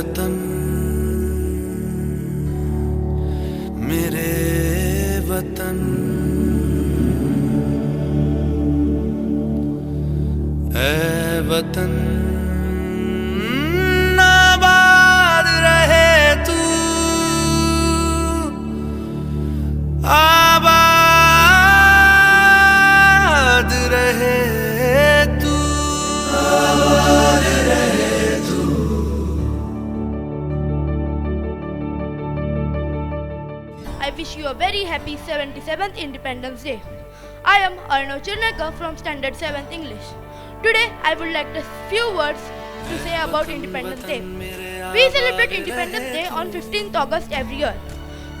वतन मेरे वतन। ऐ वतन आबाद रहे तू। आबाद happy 77th Independence Day. I am Arnav Chirnekar from Standard 7th English. Today I would like a few words to say about Independence Day. We celebrate Independence Day on 15th August every year.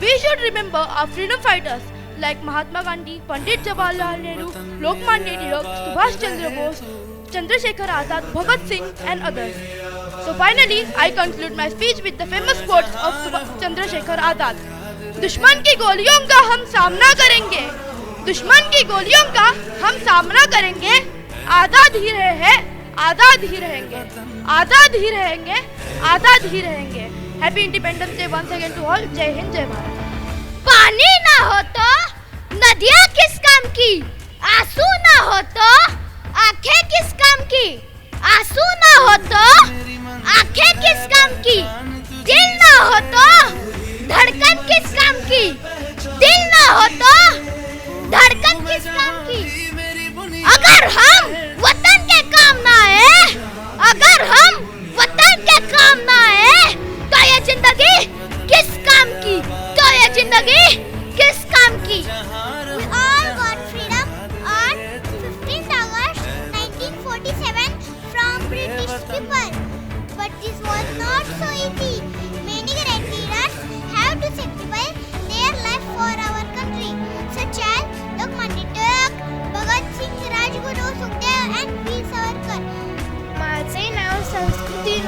We should remember our freedom fighters like Mahatma Gandhi, Pandit Jawaharlal Nehru, Lokmanya Tilak, Subhash Chandra Bose, Chandrasekhar Azad, Bhagat Singh and others. So finally, I conclude my speech with the famous quotes of Subha- Chandrasekhar Azad. दुश्मन की गोलियों का हम सामना करेंगे। दुश्मन की गोलियों का हम सामना करेंगे। आज़ाद ही रहे हैं आज़ाद ही रहेंगे। आज़ाद ही रहेंगे आज़ाद ही रहेंगे। Happy independence day once again to all जय हिंद, जय भारत। पानी ना हो तो नदियाँ किस काम की? आँसू ना हो तो आँखें किस काम की? आँसू ना हो तो आँखें किस काम की? दिल ना हो तो धड़कन किस काम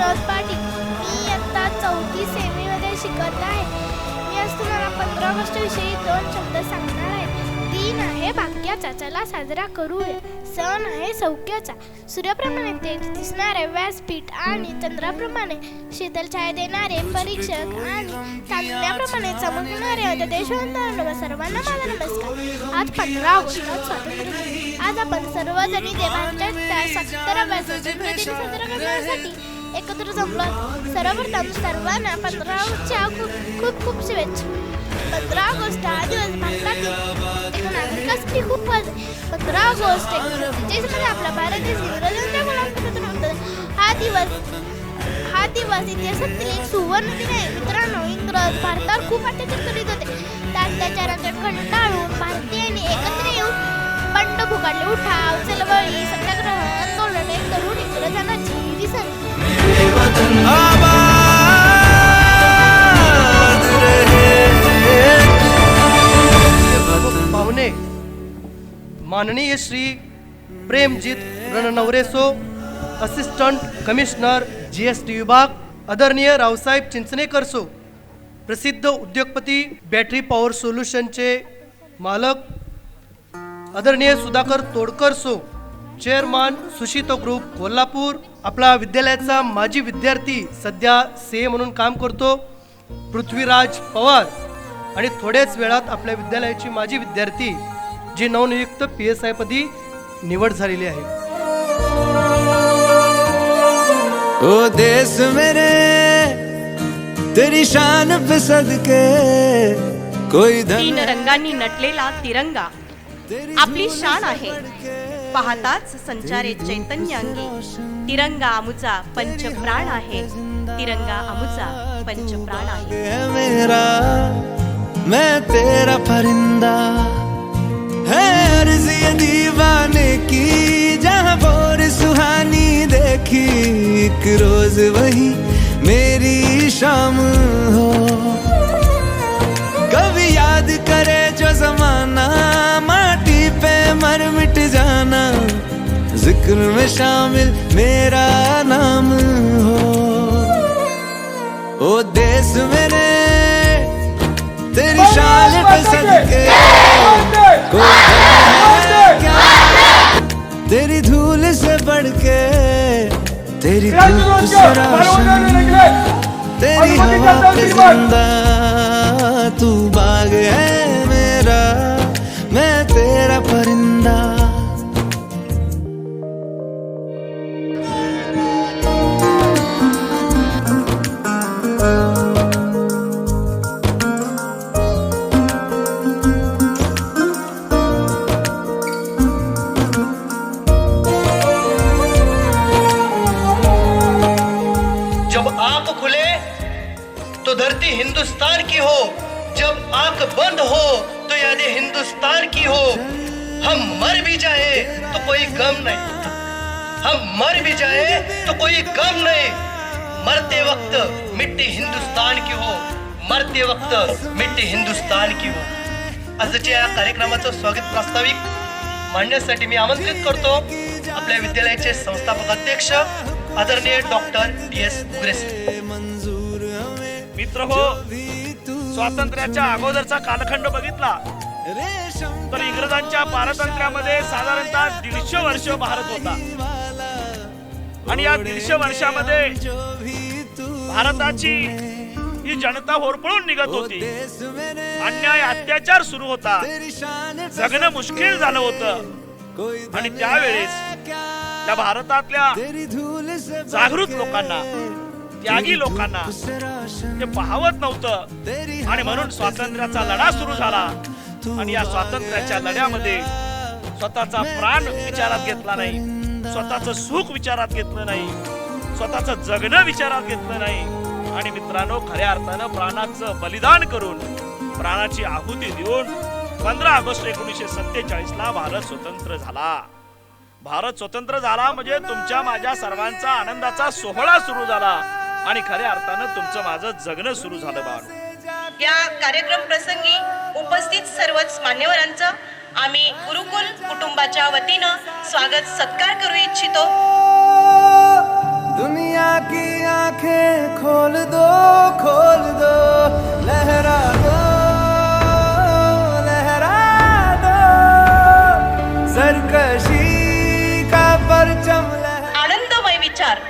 संस्कृती पाटील. मी इयत्ता चौथी सेमीमध्ये शिकत आहे. मी आज तुम्हाला पंधरा ऑगस्ट विषयी दोन शब्द सांगणार आहे. दिन आहे भाग्याचा. चला साजरा करूया. सण आहे सौख्याचा. सूर्याप्रमाणे तेज दिसणारे व्यासपीठ आणि चंद्राप्रमाणे शीतल छाया देणारे परीक्षक आणि चांदण्याप्रमाणे चमकणारे देशवंतांना सर्वांना माझा नमस्कार. आज पंधरा ऑगस्ट स्वातंत्र्य आज आपण सर्वजणी देवांच्या सत्तराव्या स्वातंत्र्य दिन साजरा करण्यासाठी एकत्र जमलो. आहोत. सर्वप्रथम सर्वांना पंधरा खूप खूप खूप शुभेच्छा. पंधरा ऑगस्ट हा दिवस भारतातील एका नागरिकासाठी खूप पंधरा ऑगस्ट एकोणीसशे आपला भारत देश इंग्रजांच्या गुलामगिरीतून होता. हा दिवस हा दिवस इतिहासातील एक सुवर्ण दिन आहे. मित्रांनो इंग्रज भारतावर खूप अत्याचार करीत होते. त्या अत्याचाराचा कंटाळून भारतीयांनी एकत्र येऊन बंड फुकाडले उठाव चळवळी सत्याग्रह आंदोलन एक इंग्रजांना माननीय Shri Premjeet रणनवरेसो assistant commissioner G S T विभाग आदरणीय रावसाहेब चिंचणेकर सो प्रसिद्ध उद्योगपती बॅटरी पॉवर सोल्युशनचे मालक आदरणीय सुधाकर तोडकर सो चेअरमन सुशितो ग्रुप कोल्हापूर आपला विद्यालयाचा माजी विद्यार्थी सध्या से म्हणून काम करतो पृथ्वीराज पवार. आणि थोड्याच वेळात आपल्या विद्यालयाची माजी विद्यार्थी जी नवनियुक्त पी एस आय पदी निवड झालेली आहे. ओ देश मेरे तेरी शान पे सदके कोई तीन धन रंगांनी नटलेला तिरंगा. आपली शान आहे. पाहताच संचारे चैतन्यांगी तिरंगा अमुचा पंचप्राण आहे. तिरंगा अमुचा पंचप्राण आहे. है मेरा मैं तेरा परिंदा. है अर्ज़ दीवाने की जहाँ बोर सुहानी देखी एक रोज वही मेरी शाम हो। कभी याद करे जो जमाना माटी पे मर मिट जाना ज़िक्र में शामिल मेरा नाम हो। ओ देश मेरे तेरी शान पे सदके तेरी धूप से रोशन तेरी हवा पे जिंदा तू बाग है गम नहीं। हम मर भी जाए तो कोई गम नहीं। मरते वक्त मिट्टी हिंदुस्तान की हो। मरते वक्त मिट्टी हिंदुस्तान की हो। आजच्या या कार्यक्रमाचं स्वागत प्रास्ताविक मांडण्यासाठी मी आमंत्रित करतो आपल्या विद्यालयाचे संस्थापक अध्यक्ष आदरणीय डॉक्टर डी एस उग्रेस मित्र हो स्वातंत्र्याच्या अगोदरचा कालखंड बघितला. तर इंग्रजांच्या पारतंत्र्यामध्ये साधारणतः दीडशे वर्ष भारत होता. आणि या दीडशे वर्षामध्ये भारताची ही जनता होरपळून निघत होती. अन्याय अत्याचार सुरू होता. तेरी जगणं मुश्किल झालं होत. आणि त्यावेळेस त्या भारतातल्या जागृत लोकांना त्यागी लोकांना ते पाहवत नव्हतं. आणि म्हणून स्वातंत्र्याचा लढा सुरू झाला. आणि या स्वातंत्र्याच्या लढ्यामध्ये स्वतःचा प्राण विचारात घेतला नाही. स्वतःचं सुख विचारात घेतलं नाही. स्वतःचं जगणं विचारात घेतलं नाही. आणि मित्रांनो खऱ्या अर्थानं प्राणाचं बलिदान करून प्राणाची आहुती देऊन पंधरा ऑगस्ट एकोणीसशे सत्तेचाळीस ला भारत स्वतंत्र झाला. भारत स्वतंत्र झाला म्हणजे तुमच्या माझ्या सर्वांचा आनंदाचा सोहळा सुरू झाला. आणि खऱ्या अर्थानं तुमचं माझं जगणं सुरू झालं बाळू. या कार्यक्रम प्रसंगी उपस्थित सर्वच मान्यवरांचं आम्ही गुरुकुल कुटुंबाच्या वतीनं स्वागत सत्कार करू इच्छितो. दुनिया की आंखें खोल दो खोल दो लहरा दो लहरा दो। सरकशी का परचम लहरा आनंदमय विचार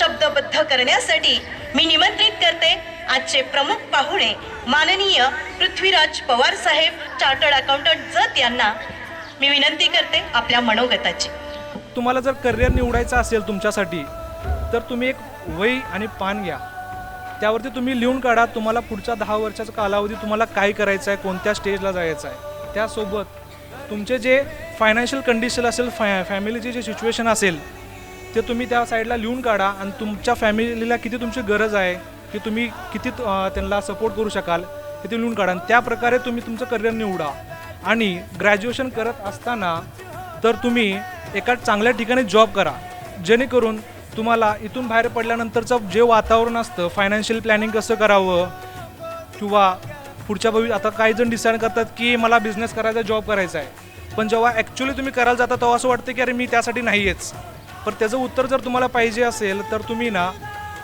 शब्दबद्ध करण्यासाठी मी निमंत्रित करते. आजचे प्रमुख पाहुणे माननीय पृथ्वीराज पवार साहेब चार्टर्ड अकाउंटंट जत यांना. मी विनंती करते आपल्या मनोगताची. तुम्हाला जर करिअर निवडायचं असेल तुमच्यासाठी तर तुम्ही एक वही आणि पान घ्या. त्यावरती तुम्ही लिहून काढा तुम्हाला पुढच्या दहा वर्षाचा कालावधी तुम्हाला काय करायचं आहे कोणत्या स्टेजला जायचं आहे. त्यासोबत तुमचे जे फायनान्शियल कंडिशन असेल फॅ फॅमिलीची जे सिच्युएशन असेल ते तुम्ही त्या साईडला लिहून काढा आणि तुमच्या फॅमिलीला किती तुमची गरज आहे की तुम्ही किती त्यांना सपोर्ट करू शकाल हे ते लिहून काढा. त्या प्रकारे तुम्ही तुमचं करिअर निवडा. आणि ग्रॅज्युएशन करत असताना तर तुम्ही एका चांगल्या ठिकाणी जॉब करा. जेणेकरून तुम्हाला इथून बाहेर पडल्यानंतरचं जे वातावरण असतं फायनान्शियल प्लॅनिंग कसं करावं किंवा पुढच्या भवि आता काही जण डिसाईड करतात की मला बिझनेस करायचा जॉब करायचा आहे. पण जेव्हा ॲक्च्युली तुम्ही करायला जाता तेव्हा असं वाटतं की अरे मी त्यासाठी नाही आहेच पण त्याचं उत्तर जर तुम्हाला पाहिजे असेल तर तुम्ही ना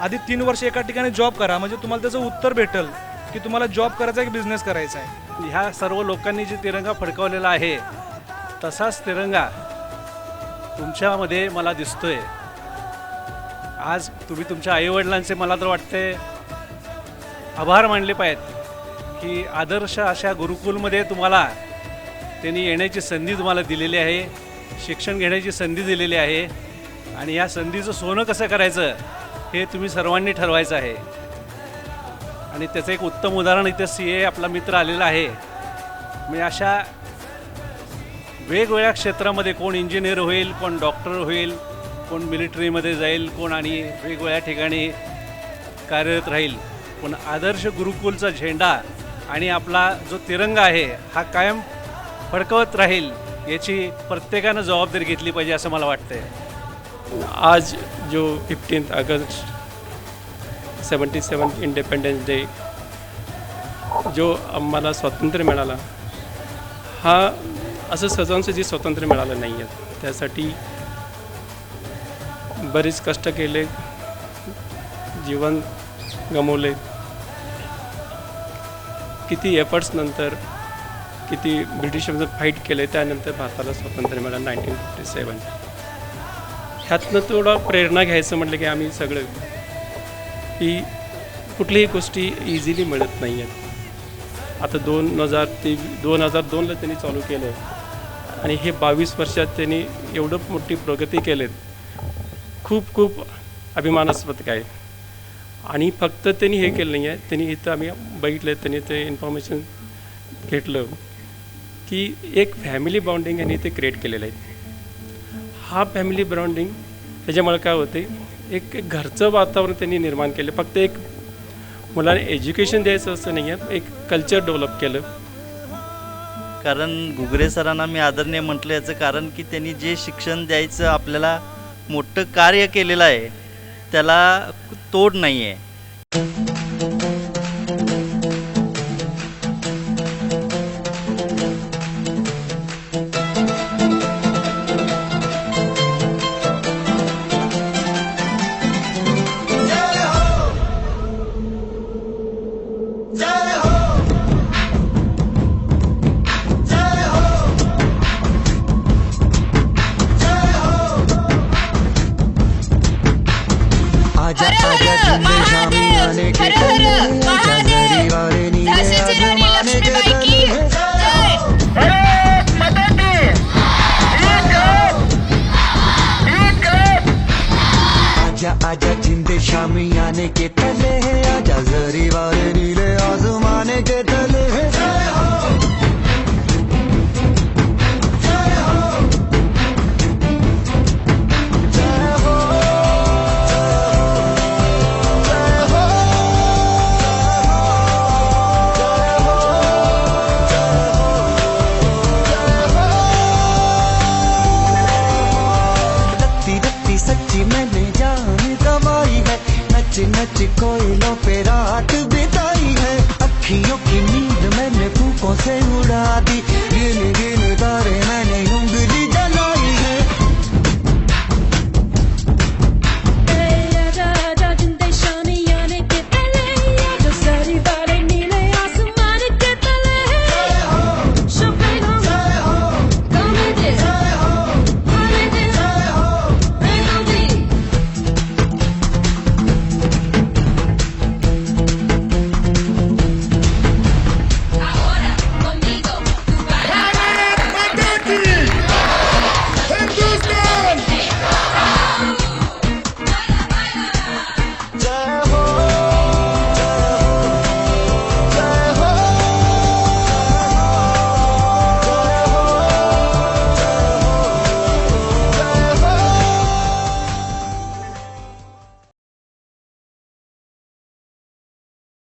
आधी तीन वर्ष एका ठिकाणी जॉब करा. म्हणजे तुम्हाला त्याचं उत्तर भेटेल की तुम्हाला जॉब करायचा आहे की बिझनेस करायचा आहे? ह्या सर्व लोकांनी जे तिरंगा फडकवलेला आहे तसाच तिरंगा तुमच्यामध्ये मला दिसतोय. आज तुम्ही तुमच्या आईवडिलांचे मला तर वाटते आभार मानले पाहिजेत की आदर्श अशा गुरुकुलमध्ये तुम्हाला त्यांनी येण्याची संधी तुम्हाला दिलेली आहे शिक्षण घेण्याची संधी दिलेली आहे. आणि या संधीचं सोनं कसं करायचं? हे तुम्ही सर्वांनी ठरवायचं आहे. आणि त्याचं एक उत्तम उदाहरण इथे सी ए आपला मित्र आलेला आहे. म्हणजे अशा वेगवेगळ्या क्षेत्रामध्ये कोण इंजिनियर होईल कोण डॉक्टर होईल कोण मिलिटरीमध्ये जाईल कोण आणि वेगवेगळ्या ठिकाणी कार्यरत राहील. पण आदर्श गुरुकुलचा झेंडा आणि आपला जो तिरंगा आहे हा कायम फडकवत राहील याची प्रत्येकानं जबाबदारी घेतली पाहिजे असं मला वाटतंय. आज जो fifteen August seventy seven independence day जो आम्हाला स्वातंत्र्य मिळाला हा असं सहजासहजी स्वातंत्र्य मिळालं नाही आहे त्यासाठी बरेच कष्ट केले जीवन गमवले. किती एफर्ट्स नंतर किती ब्रिटिशांचं फाईट केले त्यानंतर भारताला स्वातंत्र्य मिळालं नाईन्टीन फिफ्टी सेवन. ह्यातनं थोडं प्रेरणा घ्यायचं म्हटलं की आम्ही सगळं की कुठलीही गोष्टी इझिली मिळत नाही आहेत आता दोन हजार ते दोन हजार दोनला त्यांनी चालू केलं. आणि हे बावीस वर्षात त्यांनी एवढं मोठी प्रगती केलेत. खूप खूप अभिमानास्पद आहे आणि फक्त त्यांनी हे केलं नाही आहे त्यांनी इथं आम्ही बघितलं त्यांनी ते इन्फॉर्मेशन घेतलं की एक फॅमिली बॉन्डिंग यांनी ते क्रिएट केलेलं आहे. हा फॅमिली बॉन्डिंग त्याच्यामुळे काय होते? एक घरचं वातावरण त्यांनी निर्माण केलं. फक्त एक मुलांना एज्युकेशन द्यायचं असं नाही आहे एक कल्चर डेव्हलप केलं. कारण घुगरे सरांना मी आदरणीय म्हटलं याचं कारण की त्यांनी जे शिक्षण द्यायचं आपल्याला मोठं कार्य केलेलं आहे त्याला तोड नाही आहे शामियाने के तले